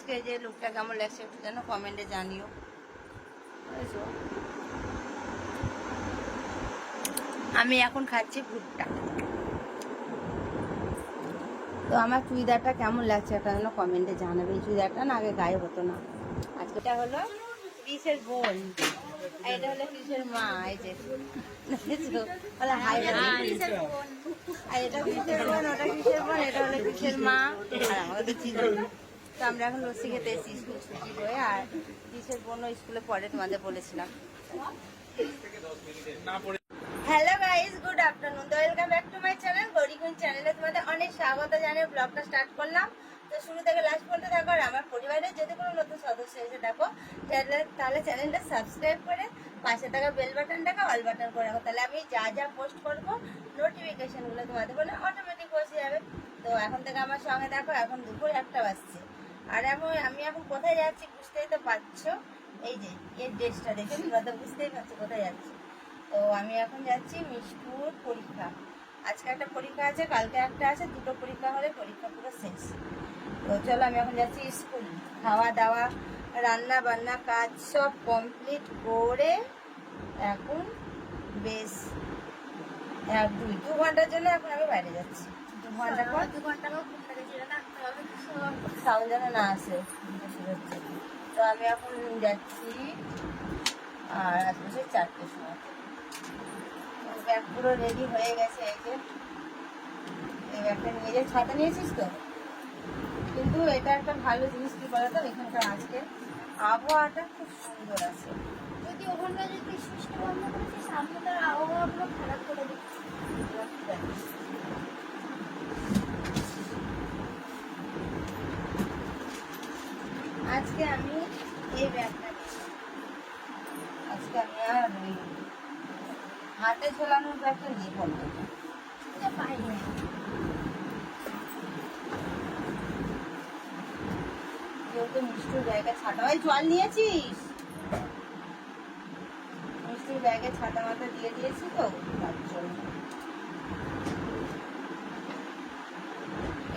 আজকে যে লুকটা কেমন লাগছে একটু যেন কমেন্টে জানিও। আমি এখন খাচ্ছি ভুট্টা। তো আমার চুড়িদারটা কেমন লাগছে একটা যেন কমেন্টে জানাবে। এই চুড়িদারটা না আগে গায়ে হতো না। আজকে এটা হলো ক্রিসের বোন? এটা হলো কিসের মা? এই যে? হাই আর এটা ক্রিসের বোন? ওটা ক্রিসের বোন? এটা হলো ক্রিসের মা? আর আমাকে তো চিনি তো আমরা এখন লস্যি খেতে এসেছি স্কুল ছুটি হয়ে, আর ক্রিসের বোনও স্কুলে পড়ে, তোমাদের বলেছিলাম। হ্যালো গাইস গুড আফটারনুন তো welcome back to my channel গরিগুন চ্যানেলে তোমাদের অনেক স্বাগত জানিয়ে ব্লগটা স্টার্ট করলাম। তো শুরু থেকে লাস্ট পর্যন্ত থাকো আর আমার পরিবারের যদি কোনো নতুন সদস্য এসে দেখো, তাহলে- চ্যানেলটা সাবস্ক্রাইব করে পাশে থাকা বেল বাটনটাকে অল বাটন করে রাখো। তাহলে আমি যা যা পোস্ট করব নোটিফিকেশনগুলো তোমাদের ফোনে অটোমেটিক বসে যাবে। তো এখন থেকে আমার সঙ্গে দেখো, এখন দুপুর একটা বাজছে। আর এখন আমি এখন কোথায় যাচ্ছি বুঝতেই তো পারছ? এই যে, এর ড্রেসটা দেখে তোমরা তো বুঝতেই পারছ কোথায় যাচ্ছি। তো আমি এখন যাচ্ছি মিষ্টুর পরীক্ষা। আজকে একটা পরীক্ষা আছে, কালকে একটা আছে, দুটো পরীক্ষা হলে পরীক্ষা পুরো শেষ। তো চলো আমি এখন যাচ্ছি স্কুল। খাওয়া দাওয়া, রান্না বান্না, কাজ সব কমপ্লিট করে এখন বেশ এক, দুই, দু ঘণ্টার জন্য এখন আমি বাইরে যাচ্ছি। ঘণ্টা দু ঘণ্টা সাউন্ড যেন না আসে তো আমি এখন যাচ্ছি আর সেই চারটের সময় ব্যাগ পুরো রেডি হয়ে গেছে এই এই ব্যাগটা নিয়ে ছাতা নিয়েছিস তো কিন্তু এটা একটা ভালো জিনিস কি বলতো এখানকার আজকে আবহাওয়াটা খুব সুন্দর আছে যদি ওখানটা যদি সুইচটা বন্ধ করেছি সামনে তার আবহাওয়াগুলো খারাপ করে দিচ্ছে আজকে আমি এই ব্যাগটা আজকে আমি আর ওই হাতে ঝোলানোর ব্যাগটা নিয়ে পড়ব। এটা মিষ্টির ব্যাগে ছাতা ওই জল নিয়েছিস? মিষ্টির ব্যাগে মাথা দিয়ে দিয়েছি তো তার জন্য।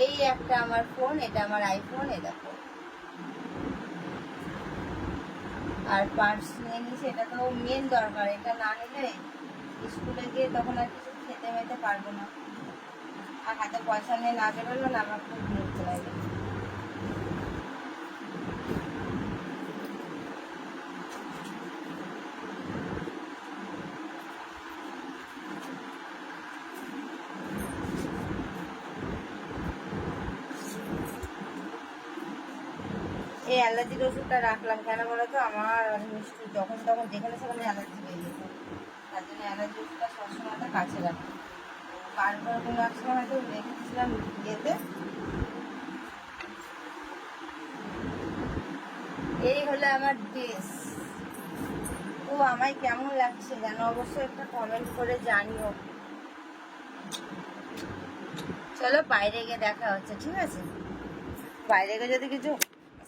এই একটা আমার ফোন এটা আমার আইফোন এ দেখো। আর পার্স নিয়ে নিয়েছি এটা তো মেন দরকার। এটা না নিলে স্কুলে গিয়ে তখন আর কিছু খেতে মেতে পারব না। আর হাতে পয়সা নিয়ে না বেরোলো না আমার খুব বিরক্ত লাগে। এই অ্যালার্জির ওষুধটা রাখলাম। কেন বলো তো আমার মিষ্টি যখন তখন যেখানে সেখানে অ্যালার্জি হয়ে যেত। তার জন্য অ্যালার্জি ওষুধটা সবসময় তো কাছে রাখি। বারবার কোনো এক সময় হয়তো রেখেছিলাম ইয়েতে। এই হলো আমার ড্রেস। ও আমায় কেমন লাগছে যেন অবশ্যই একটা কমেন্ট করে জানিও। চলো বাইরে গিয়ে দেখা হচ্ছে, ঠিক আছে? বাইরে গিয়ে যদি কিছু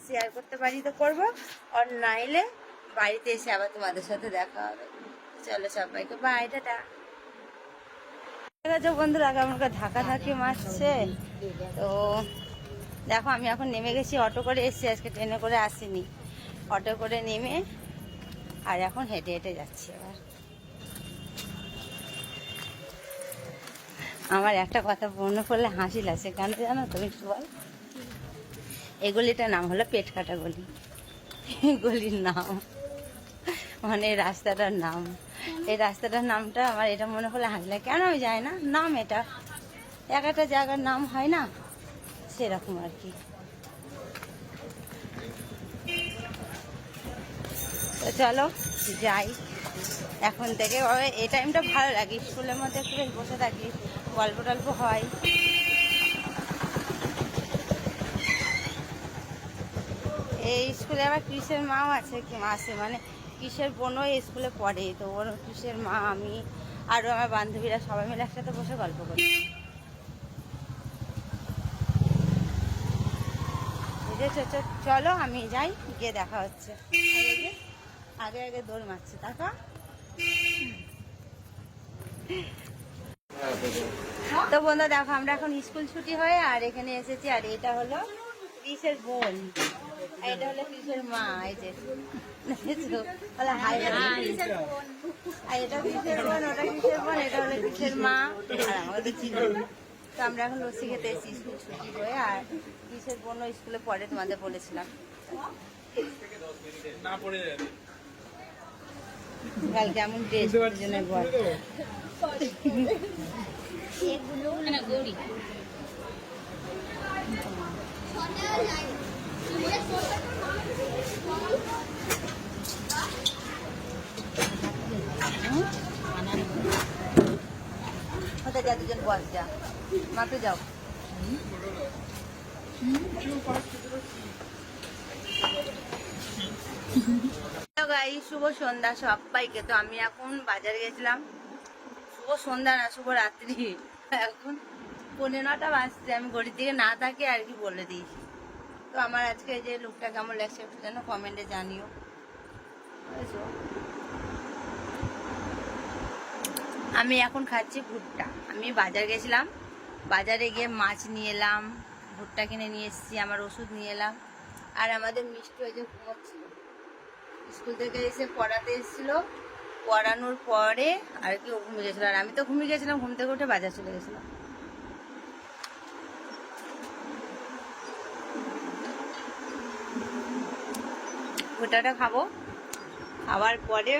শেয়ার করতে পারি তো করব। আর নাইলে বাড়িতে এসে আবার তোমাদের সাথে দেখা হবে। চলো সবাইকে বাই টাটা। বন্ধুরা মারছে। তো দেখো, আমি এখন নেমে গেছি, অটো করে আজকে ট্রেনে করে অটো করে নেমে আর এখন হেঁটে হেঁটে যাচ্ছি এবার আমার একটা কথা মনে পড়লে হাসি লাগছে কেন জানো তুমি একটু বল। এই গলিটার নাম হলো পেট কাটা গলি। গলির নাম মানে রাস্তাটার নাম। এই রাস্তাটার নামটা আমার এটা মনে হলে হাসি লাগে কেন জানি না, নাম এটা। এক একটা জায়গার নাম হয় না, সেরকম আর কি। তো চলো, যাই। এখন থেকে এই টাইমটা ভালো লাগে, স্কুলের মধ্যে একটু বসে থাকি, গল্প টল্প হয়। এই স্কুলে আবার কৃষের মাও আছে আছে মানে কৃষের বোনও এই স্কুলে পড়ে, তো ওর কৃষের মা, আমি আরও আমার বান্ধবীরা সবাই মিলে একসাথে বসে গল্প করি। চলো, আমি যাই, গিয়ে দেখা হচ্ছে। আগে আগে দৌড় মারছে টাকা তো বন্ধু দেখো, আমরা এখন স্কুল ছুটি হয়ে আর এখানে এসেছি, আর এটা হলো কিসের বোন? আর এটা হলো কিসের মা? এই যে। এটা বোন? ওটা বোন? এটা হলো মা? আর আমাদের তো আমরা এখন লস্যি খেতে এসেছি স্কুল ছুটি হয়ে আর বোন স্কুলে পড়ে তোমাদের বলেছিলাম। না কাল কেমন ড্রেস জন্য বল এগুলো গৌরী। কোথায় যা দুজন বস যা মাকে যাও গাই শুভ সন্ধ্যা সবাইকে। তো আমি এখন বাজারে গেছিলাম। শুভ সন্ধ্যা না, শুভ রাত্রি। এখন পনেরো নটা বাজছে, আমি ঘড়ির দিকে না থাকি আর কি বলে দিয়েছি তো আমার আজকে যে লুকটা কেমন লাগছে একটু যেন কমেন্টে জানিও। বুঝেছ? আমি এখন খাচ্ছি ভুট্টা। আমি বাজার গেছিলাম। বাজারে গিয়ে মাছ নিয়ে এলাম, ভুট্টা কিনে নিয়ে এসেছি, আমার ওষুধ নিয়ে এলাম। আর আমাদের মিষ্টি ওই যে ঘুমোচ্ছিল। স্কুল থেকে এসে পড়াতে এসেছিল। পড়ানোর পরে আর কি ঘুমিয়ে গেছিল। আর আমি তো ঘুমিয়ে গেছিলাম, ঘুম থেকে উঠে বাজার চলে গেছিলাম। ভুট্টাটা খাব। খাওয়ার পরে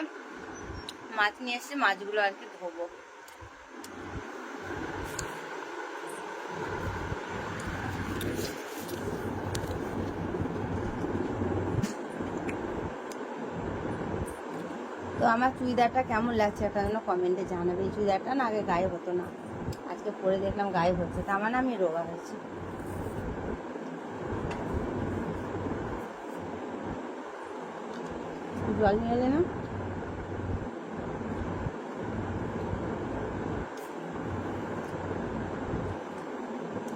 মাছ নিয়ে এসে মাছগুলো আর কি ধোবো। তো আমার চুড়িদারটা কেমন লাগছে একটা যেন কমেন্টে জানাবে। এই চুড়িদারটা না আগে গায়ে হতো না। আজকে পরে দেখলাম গায়ে হচ্ছে। তার মানে আমি রোগা হয়েছি। জল নিয়ে এলে না।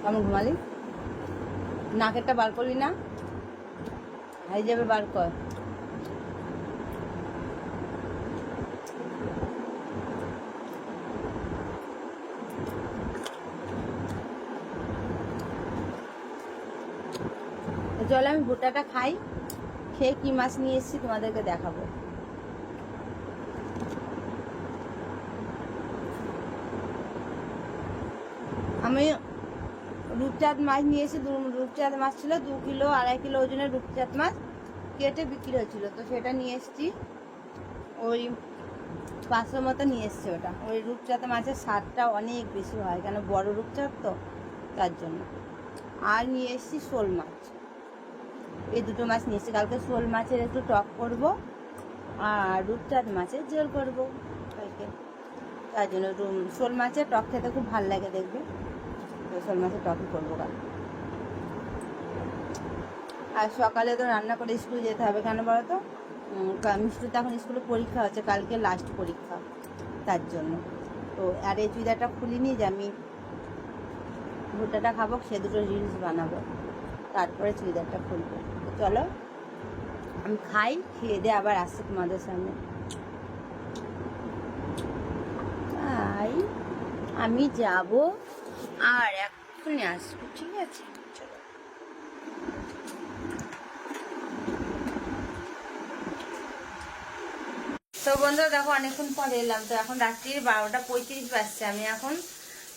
কেমন ঘুমালি? নাকেরটা বার করলি না? হাই যাবে বার কর। চলো আমি ভুট্টাটা খাই। খেয়ে কি মাছ নিয়ে এসেছি তোমাদেরকে দেখাবো। আমি রূপচাঁদ মাছ নিয়ে এসে রূপচাঁদ মাছ ছিল দু কিলো, আড়াই কিলো ওজনের রূপচাঁদ মাছ কেটে বিক্রি হচ্ছিল তো সেটা নিয়ে এসেছি। ওই পাঁচশো মতো নিয়ে এসছে ওটা। ওই রূপচাঁদ মাছের স্বাদটা অনেক বেশি হয়, কেন বড় রূপচাঁদ তো, তার জন্য। আর নিয়ে এসেছি শোল মাছ। এই দুটো মাছ নিয়ে এসেছি। কালকে শোল মাছের একটু টক করব আর রূপচাঁদ মাছের ঝোল করব। কালকে। তার জন্য রুম- শোল মাছের টক খেতে খুব ভালো লাগে দেখবে। শোল মাছের টকই করব কাল। আর সকালে তো রান্না করে স্কুলে যেতে হবে কেন বলো তো মিষ্টির তো এখন স্কুলে পরীক্ষা হচ্ছে, কালকে লাস্ট পরীক্ষা তার জন্য। তো আর এই চুড়িদারটা খুলিনি যে আমি ভুট্টাটা খাব, সে দুটো রিলস বানাবো। তারপরে চুড়িদারটা খুলবো। চলো। আমি খাই, খেয়ে দিয়ে আবার আসছি তোমাদের সামনে। তাই আমি যাব আর এক্ষুনি আসব, ঠিক আছে? চলো। তো বন্ধুরা, দেখো, অনেকক্ষণ পরে এলাম। তো এখন রাত্রির বারোটা পঁয়ত্রিশ বাজছে। আমি এখন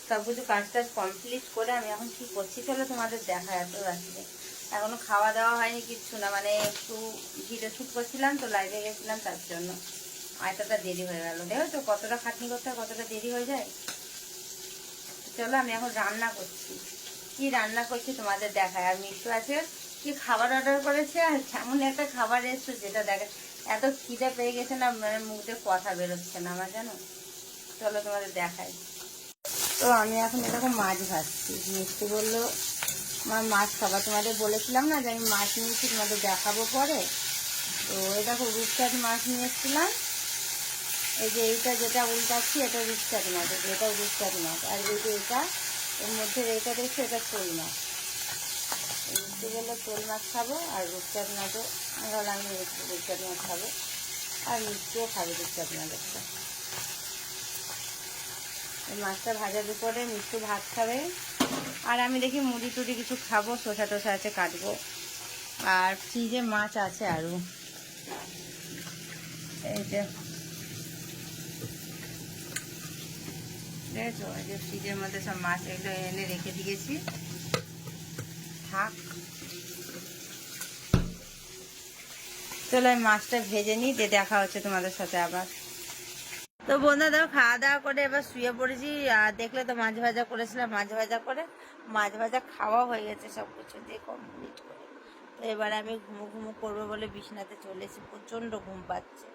সব কিছু কাজ টাজ কমপ্লিট করে আমি এখন কি করছি চলো তোমাদের দেখা এত রাত্রে। এখনও খাওয়া দাওয়া হয়নি, কিচ্ছু না। মানে একটু ভিডিও শ্যুট করছিলাম, তো লাইভে গেছিলাম, তার জন্য আয়তাটা দেরি হয়ে গেল। দেখো তো, কতটা খাটনি করতে হয়, কতটা দেরি হয়ে যায়। চলো, আমি এখন রান্না করছি। কি রান্না করছি তোমাদের দেখায়? আর মিশু আছে, কি খাবার অর্ডার করেছে? আর কেমন একটা খাবার এসছে যেটা দেখে এত খিদে পেয়ে গেছে না মানে মুখ দিয়ে কথা বেরোচ্ছে না আমার, জানো? চলো তোমাদের দেখাই। তো আমি এখন এরকম মাছ ভাজছি। মিষ্টি বলল আমার মাছ খাবার তোমাদের বলেছিলাম না যে আমি মাছ নিয়েছি তোমাদের দেখাবো পরে। তো এটা খুব রূপচাঁদ মাছ নিয়ে এসেছিলাম। এই যে এইটা যেটা উল্টাচ্ছি, এটা রূপচাঁদ মাছ এটা রূপচাঁদ মাছ। আর এই যে এটা, এর মধ্যে এইটা দেখছি, এটা শোল মাছ। মিষ্টি বলল শোল মাছ খাব, আর রূপচাঁদ মাছও। আমি ভাবলাম আমি রূপচাঁদ মাছ খাব, আর মিষ্টিও খাবে রূপচাঁদ মাছ একটা। এই মাছটা ভাজার উপরে মিষ্টি ভাত খাবে। আর আমি দেখি মুড়ি টুড়ি কিছু খাব, শসা টসা আছে, কাটবো। আর ফ্রিজে মাছ আছে আরও এই যে। দেখেছ? এই যে ফ্রিজের মধ্যে সব মাছ এগুলো এনে রেখে দিয়েছি। থাক। চলো মাছটা ভেজে নিই, দিয়ে দেখা হচ্ছে তোমাদের সাথে আবার। তো বন্ধু দেখো খাওয়া দাওয়া করে এবার শুয়ে পড়েছি। আর দেখলে তো মাছ ভাজা করেছিলাম, মাছ ভাজা করে মাছ ভাজা খাওয়া হয়ে গেছে সব কিছু দিয়ে কমপ্লিট করে। তো এবারে আমি ঘুমো ঘুমো করব বলে বিছনাতে চলেছি প্রচণ্ড ঘুম পাচ্ছে।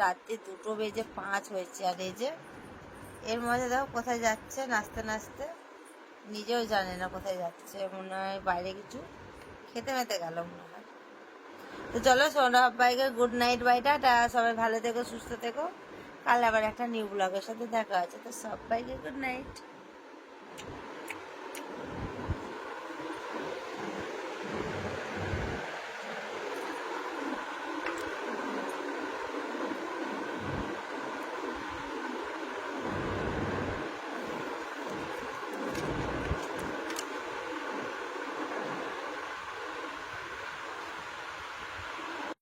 রাত্রি দুটো বেজে পাঁচ হয়েছে। আর এই যে, এর মধ্যে দেখো কোথায় যাচ্ছে, নাচতে নাচতে নিজেও জানে না কোথায় যাচ্ছে। মনে হয় বাইরে কিছু খেতে মেতে গেল মনে হয়। তো চলো, সোনা বাইকে গুড নাইট বাইটা সবাই ভালো থেকো, সুস্থ থেকো। কাল আবার একটা নিউ ব্লগের সাথে দেখা আছে তো সব বাই গুড নাইট